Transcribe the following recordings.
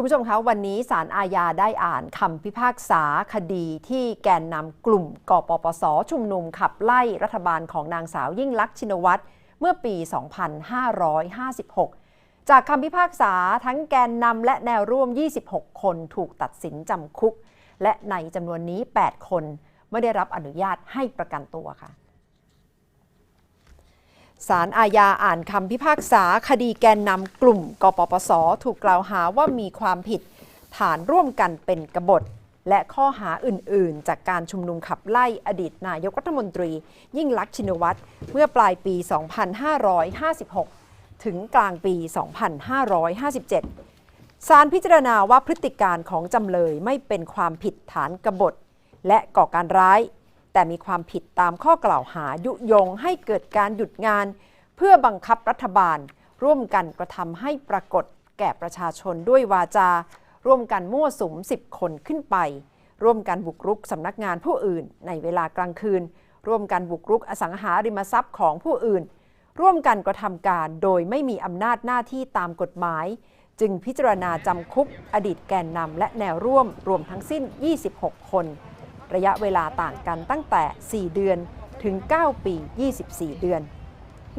คุณผู้ชมคะวันนี้ศาลอาญาได้อ่านคำพิพากษาคดีที่แกนนำกลุ่มกปปส ชุมนุมขับไล่รัฐบาลของนางสาวยิ่งลักษณ์ชินวัตรเมื่อปี 2556 จากคำพิพากษาทั้งแกนนำและแนวร่วม 26 คนถูกตัดสินจำคุก และในจำนวนนี้ 8 คนไม่ได้รับอนุญาตให้ประกันตัวค่ะ ศาลอาญาอ่านคำพิพากษาคดีแกนนำกลุ่ม กปปส ถูกกล่าวหาว่ามีความผิด ฐานร่วมกันเป็นกบฏ และข้อหาอื่น ๆ จากการชุมนุมขับไล่อดีตนายกรัฐมนตรี ยิ่งลักษณ์ชินวัตรเมื่อปลายปี 2556 ถึงกลางปี 2557ศาลพิจารณาว่าพฤติการของจำเลยไม่เป็นความผิดฐานกบฏ และก่อการร้าย แต่มีความผิดตามข้อกล่าวหายุยงให้เกิดการหยุดงาน เพื่อบังคับรัฐบาล ร่วมกันกระทำให้ปรากฏแก่ประชาชนด้วยวาจา ร่วมกันมั่วสุม 10 คนขึ้นไป ร่วมกันบุกรุกสำนักงานผู้อื่น ในเวลากลางคืน ร่วมกันบุกรุกอสังหาริมทรัพย์ของผู้อื่น ร่วมกันกระทำการโดยไม่มีอำนาจหน้าที่ตามกฎหมาย จึงพิจารณาจำคุกอดีตแกนนำและแนวร่วมรวมทั้งสิ้น 26 คน ระยะเวลาต่างกันตั้งแต่ 4 เดือนถึง 9 ปี 24 เดือน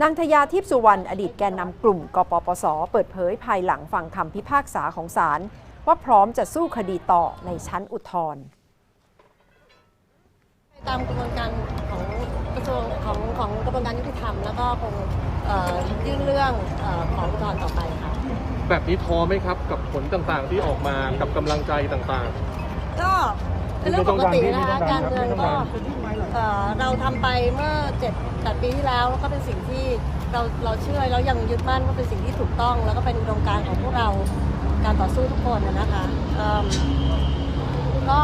นางทยาทิพย์สุวรรณอดีตแกนนำกลุ่มกปปส เปิดเผยภายหลังฟังคำพิพากษาของศาลว่าพร้อมจะสู้คดีต่อในชั้นอุทธรณ์ตามกระบวนการของกระทรวงของของกระบวนการยุติธรรมแล้วก็คงเอ่อยื่นเรื่องเอ่อของอุทธรณ์ต่อไปค่ะแบบนี้ท้อไหมครับกับผลต่างๆที่ออกมากับกำลังใจต่างก็ เป็นเรื่องปกตินะคะการเมืองก็เอ่อเราทำไปเมื่อเจ็ดแปดปีที่แล้วแล้วก็เป็นสิ่งที่เราเราเชื่อแล้วยังยึดมั่นว่าเป็นสิ่งที่ถูกต้อง แล้วก็เป็นอุดมการณ์ของพวกเราการต่อสู้ทุกคนนะนะคะเอิ่มก็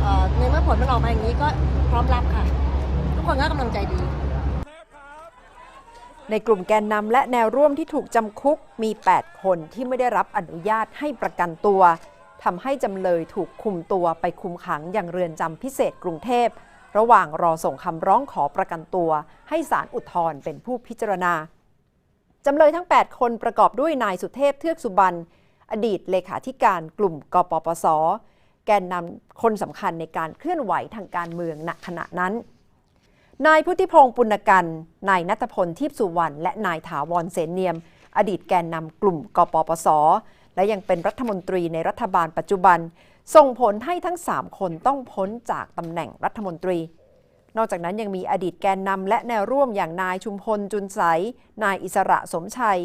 เอ่อในเมื่อผลมันออกมาอย่างนี้ก็พร้อมรับค่ะ ทุกคนก็กำลังใจดี ในกลุ่มแกนนำและแนวร่วมที่ถูกจำคุกมี 8 คนที่ไม่ได้รับอนุญาตให้ประกันตัว ทำให้จำเลยถูกคุมตัวไปคุมขังอย่างเรือนจำพิเศษกรุงเทพ ระหว่างรอส่งคำร้องขอประกันตัว ให้ศาลอุทธรณ์เป็นผู้พิจารณา จำเลยทั้ง 8 คนประกอบด้วยนายสุเทพเทือกสุบรรณอดีตเลขาธิการกลุ่มกปปส แกนนำคนสำคัญในการเคลื่อนไหวทางการเมืองณขณะนั้น นายพุทธิพงศ์ปุณกัน นายนัทพลทิพสุวรรณ และนายถาวรเสนเนียม อดีตแกนนำกลุ่มกปปส และยังเป็นรัฐมนตรีในรัฐบาลปัจจุบัน ส่งผลให้ทั้ง 3 คนต้องพ้นจากตำแหน่งรัฐมนตรี นอกจากนั้นยังมีอดีตแกนนำและแนวร่วมอย่างนายชุมพลจุนใส นายอิสระสมชัย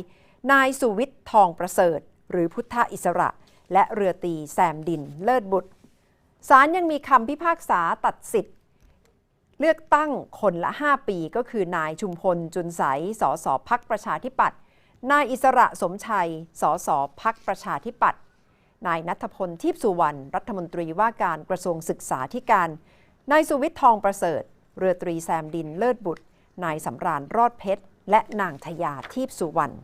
นายสุวิทย์ทองประเสริฐ หรือพุทธอิสระ และเรือตีแซมดินเลิศบุตรศาลยังมีคำพิพากษาตัดสิทธิ์ เลือกตั้งคนละ 5 ปีก็คือนายชุมพลจุนใส สสพักประชาธิปัตย์ นายอิสระสมชัย สสพักประชาธิปัตย์ นายนัทพลทิพสุวรรณ รัฐมนตรีว่าการกระทรวงศึกษาธิการ นายสุวิทย์ทองประเสริฐ เรือตรีแซมดินเลิศบุตร นายสำราญรอดเพชร และนางทยาทิพสุวรรณ